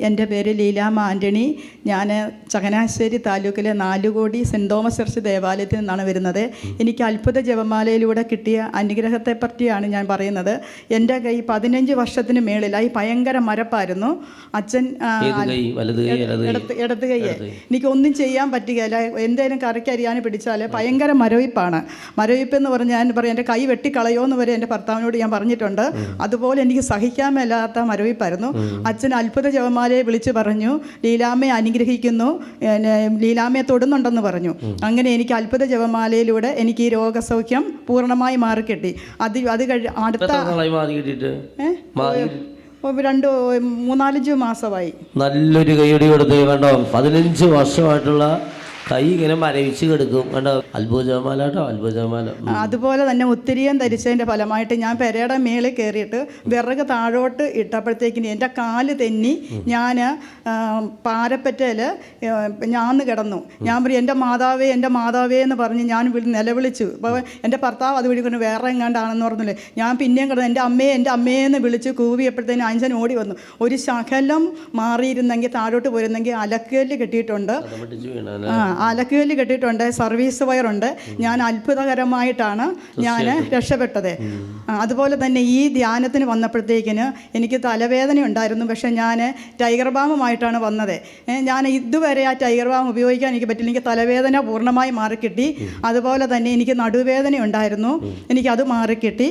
എന്റെ പേര് ലീലാമ്മ ആന്റണി ഞാൻ ചങ്ങനാശ്ശേരി താലൂക്കിലെ നാലുകോടി സെന്റ് തോമസ് ചർച്ച് ദേവാലയത്തിൽ നിന്നാണ് വരുന്നത്. എനിക്ക് അത്ഭുത ജപമാലയിലൂടെ കിട്ടിയ അനുഗ്രഹത്തെ പറ്റിയാണ് ഞാൻ പറയുന്നത്. എന്റെ കൈ പതിനഞ്ച് വർഷത്തിന് മേളിലായി ഭയങ്കര മരപ്പായിരുന്നു. അച്ഛൻ ഇടത്ത് കൈയെ. എനിക്ക് ഒന്നും ചെയ്യാൻ പറ്റുകയില്ല. എന്തേലും കറക്കരിയാൻ പിടിച്ചാൽ ഭയങ്കര മരവിപ്പാണ്. മരവിപ്പ് എന്ന് പറഞ്ഞാൽ ഞാൻ പറയും എന്റെ കൈ വെട്ടിക്കളയോ എന്ന് വരെ എന്റെ ഭർത്താവിനോട് ഞാൻ പറഞ്ഞിട്ടുണ്ട്. അതുപോലെ എനിക്ക് സഹിക്കാൻ മേലാത്ത മരവിപ്പായിരുന്നു. അച്ഛൻ അത്ഭുത ജപമാലയെ വിളിച്ചു പറഞ്ഞു ലീലാമ്മയെ അനുഗ്രഹിക്കുന്നു ലീലാമ്മയെ തൊടുന്നുണ്ടെന്ന് പറഞ്ഞു. അങ്ങനെ എനിക്ക് അത്ഭുത ജപമാലയിലൂടെ എനിക്ക് ഈ രോഗസൗഖ്യം പൂർണമായി മാറിക്കിട്ടി. അത് അത് കഴി അടുത്ത രണ്ട് മൂന്നാലഞ്ച് മാസമായി. നല്ലൊരു കൈയടി കൊടുത്ത് കണ്ടോ? പതിനഞ്ച് വർഷമായിട്ടുള്ള കൈ ഇങ്ങനെ മരവിച്ച് കിടക്കും. കണ്ടോ? അത്ഭുതമാല. കേട്ടോ അത്ഭുത അതുപോലെ തന്നെ ഒത്തിരിയും ധരിച്ചതിന്റെ ഫലമായിട്ട് ഞാൻ പെരയുടെ മേളിൽ കയറിയിട്ട് വിറക് താഴോട്ട് ഇട്ടപ്പോഴത്തേക്കിന് എന്റെ കാൽ തെന്നി. ഞാൻ പാരപ്പറ്റയിൽ ഞാൻ കിടന്നു. ഞാൻ പറയും എന്റെ മാതാവേ എന്റെ മാതാവേ എന്ന് പറഞ്ഞ് ഞാൻ വിളി- നിലവിളിച്ചു. അപ്പോൾ എന്റെ ഭർത്താവ് അത് വിളി കൊണ്ട് വേറെ എങ്ങാണ്ടാണെന്ന് പറഞ്ഞില്ലേ. ഞാൻ പിന്നെയും കിടന്നു. എന്റെ അമ്മയെ എന്റെ അമ്മയെ എന്ന് വിളിച്ച് കൂവിയപ്പോഴത്തേന് അഞ്ചൻ ഓടി വന്നു. ഒരു ശകലം മാറിയിരുന്നെങ്കിൽ താഴോട്ട് പോയിരുന്നെങ്കിൽ അലക്കൽ കെട്ടിയിട്ടുണ്ട്. ആ അലക്കുകല്ല് കെട്ടിയിട്ടുണ്ട് സർവീസ് വയറുണ്ട് ഞാൻ അത്ഭുതകരമായിട്ടാണ് ഞാൻ രക്ഷപ്പെട്ടത്. അതുപോലെ തന്നെ ഈ ധ്യാനത്തിന് വന്നപ്പോഴത്തേക്കിന് എനിക്ക് തലവേദന ഉണ്ടായിരുന്നു. പക്ഷേ ഞാൻ ടൈഗർ ബാമുമായിട്ടാണ് വന്നത്. ഞാൻ ഇതുവരെ ആ ടൈഗർ ബാം ഉപയോഗിക്കാൻ എനിക്ക് പറ്റില്ല. എനിക്ക് തലവേദന പൂർണമായി മാറിക്കിട്ടി. അതുപോലെ തന്നെ എനിക്ക് നടുവേദന ഉണ്ടായിരുന്നു. എനിക്കത് മാറിക്കിട്ടി.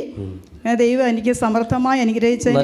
ദൈവം എനിക്ക് സമർത്ഥമായി അനുഗ്രഹിച്ചതിന്